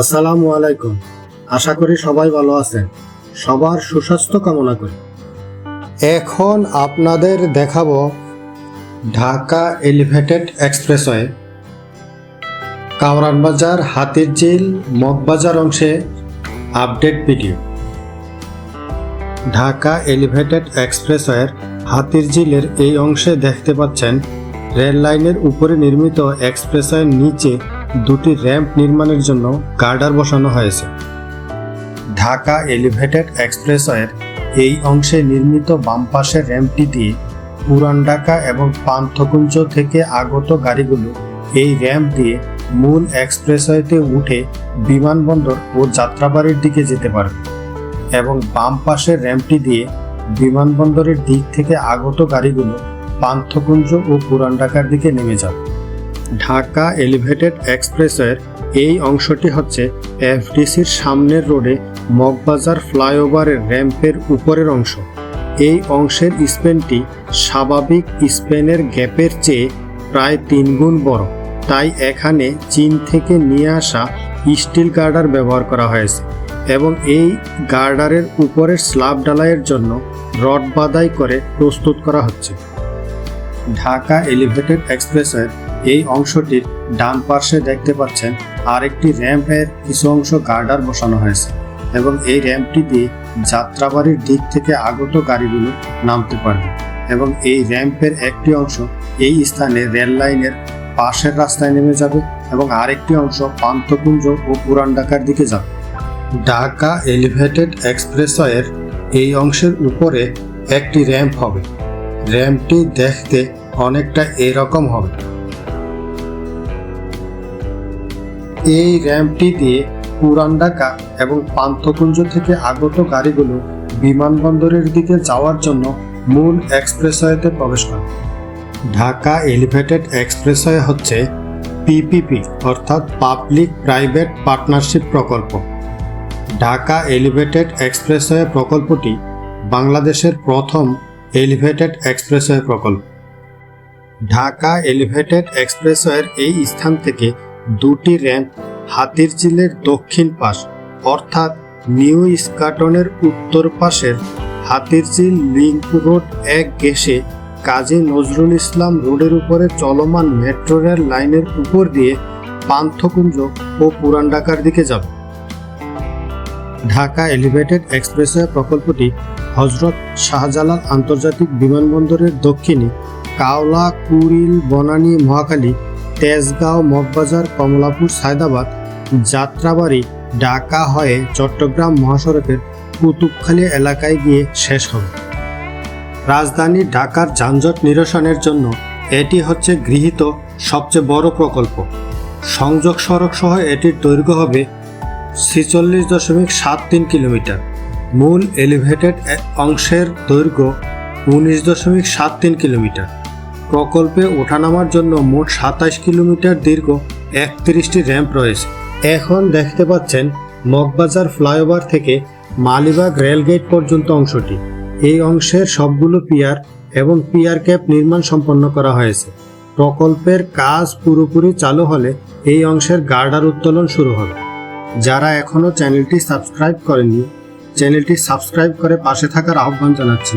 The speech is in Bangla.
আসসালামু আলাইকুম। আশা করি সবাই ভালো আছেন। সবার সুস্বাস্থ্য কামনা করি। এখন আপনাদের দেখাবো ঢাকা এলিভেটেড এক্সপ্রেসওয়ে। কাওরান বাজার হাতির ঝিল মগবাজার অংশে আপডেট ভিডিও। ঢাকা এলিভেটেড এক্সপ্রেসওয়ের হাতির ঝিলের এই অংশে দেখতে পাচ্ছেন রেল লাইনের উপরে নির্মিত এক্সপ্রেসওয়ের নিচে দুটি র্যাম্প নির্মাণের জন্য গার্ডার বসানো হয়েছে। ঢাকা এলিভেটেড এক্সপ্রেসওয়ের এই অংশে নির্মিত বাম পাশের র্যাম্পটি দিয়ে পুরান ঢাকা এবং পান্থকুঞ্জ থেকে আগত গাড়িগুলো এই র্যাম্প দিয়ে মূল এক্সপ্রেসওয়েতে উঠে বিমানবন্দর ও যাত্রাবাড়ির দিকে যেতে পারবে এবং বাম পাশের র্যাম্পটি দিয়ে বিমানবন্দরের দিক থেকে আগত গাড়িগুলো পান্থকুঞ্জ ও পুরান ঢাকার দিকে নেমে যাবে। ঢাকা এলিভেটেড এক্সপ্রেসওয়ের এই অংশটি হচ্ছে এফডিসির সামনের রোডে মগবাজার ফ্লাইওভারের র্যাম্পের উপরের অংশ। এই অংশের স্পেনটি স্বাভাবিক স্পেনের গ্যাপের চেয়ে প্রায় তিন গুণ বড়। তাই এখানে চীন থেকে নিয়ে আসা স্টিল গার্ডার ব্যবহার করা হয়েছে এবং এই গার্ডারের উপরের স্ল্যাব ডালাইয়ের জন্য রড বাদাই করে প্রস্তুত করা হচ্ছে। ঢাকা এলিভেটেড এক্সপ্রেসের এই অংশটির ডান পার্শ্বে দেখতে পাচ্ছেন আরেকটি র্যাম্পের কিছু অংশ গার্ডার বসানো হয়েছে এবং এই র্যাম্পটি দিয়ে যাত্রাবাড়ির দিক থেকে আগত গাড়িগুলো নামতে পারবে এবং এই র্যাম্পের একটি অংশ এই স্থানে রেল লাইনের পাশের রাস্তায় নেমে যাবে এবং আরেকটি অংশ পান্থকুঞ্জ ও পুরান ঢাকার দিকে যাবে। ঢাকা এলিভেটেড এক্সপ্রেসওয়ের এই অংশের উপরে একটি র্যাম্প হবে। র্যাম্পটি দেখতে অনেকটা এরকম হবে। এই র্যাম্পটি দিয়ে পুরান ঢাকা এবং পান্থকুঞ্জ থেকে আগত গাড়িগুলো বিমানবন্দরের দিকে যাওয়ার জন্য মূল এক্সপ্রেসওয়েতে প্রবেশ করে। ঢাকা এলিভেটেড এক্সপ্রেসওয়ে হচ্ছে পিপিপি অর্থাৎ পাবলিক প্রাইভেট পার্টনারশিপ প্রকল্প। ঢাকা এলিভেটেড এক্সপ্রেসওয়ে প্রকল্পটি বাংলাদেশের প্রথম এলিভেটেড এক্সপ্রেসওয়ে প্রকল্প। ঢাকা এলিভেটেড এক্সপ্রেসওয়ের এই স্থান থেকে দুটি র্যাম্প হাতির ঝিলের দক্ষিণ পাশ, অর্থাৎ নিউ স্কাটনের উত্তর পাশের হাতির ঝিল লিঙ্ক রোড এক গেসে কাজী নজরুল ইসলাম রোডের উপরে চলমান মেট্রো রেল লাইনের উপর দিয়ে পান্থকুঞ্জ ও পুরান ঢাকার দিকে যাবে। ঢাকা এলিভেটেড এক্সপ্রেসওয়ে প্রকল্পটি হজরত শাহজালাল আন্তর্জাতিক বিমানবন্দরের দক্ষিণে, কাওলা, কুড়িল, বনানী, মহাখালী তেজগাঁও, মগবাজার, কমলাপুর, সায়দাবাদ, যাত্রাবাড়ি, ঢাকা হয়ে চট্টগ্রাম মহাসড়কের কুতুবখালী এলাকায় গিয়ে শেষ হবে। রাজধানী ঢাকার যানজট নিরসনের জন্য এটি হচ্ছে গৃহীত সবচেয়ে বড় প্রকল্প। সংযোগ সড়ক সহ এটির দৈর্ঘ্য হবে ছিচল্লিশ দশমিক সাত তিন কিলোমিটার। মূল এলিভেটেড অংশের দৈর্ঘ্য উনিশ দশমিক সাত তিন কিলোমিটার। প্রকল্পে ওঠানামার জন্য মোট সাতাশ কিলোমিটার দীর্ঘ একত্রিশটি র্যাম্প রয়েছে। এখন দেখতে পাচ্ছেন মগবাজার ফ্লাইওভার থেকে মালিবাগ রেলগেট পর্যন্ত অংশটি। এই অংশের সবগুলো পিয়ার এবং পিয়ার ক্যাপ নির্মাণ সম্পন্ন করা হয়েছে। প্রকল্পের কাজ পুরোপুরি চালু হলে এই অংশের গার্ডার উত্তোলন শুরু হবে। যারা এখনও চ্যানেলটি সাবস্ক্রাইব করেনি চ্যানেলটি সাবস্ক্রাইব করে পাশে থাকার আহ্বান জানাচ্ছি।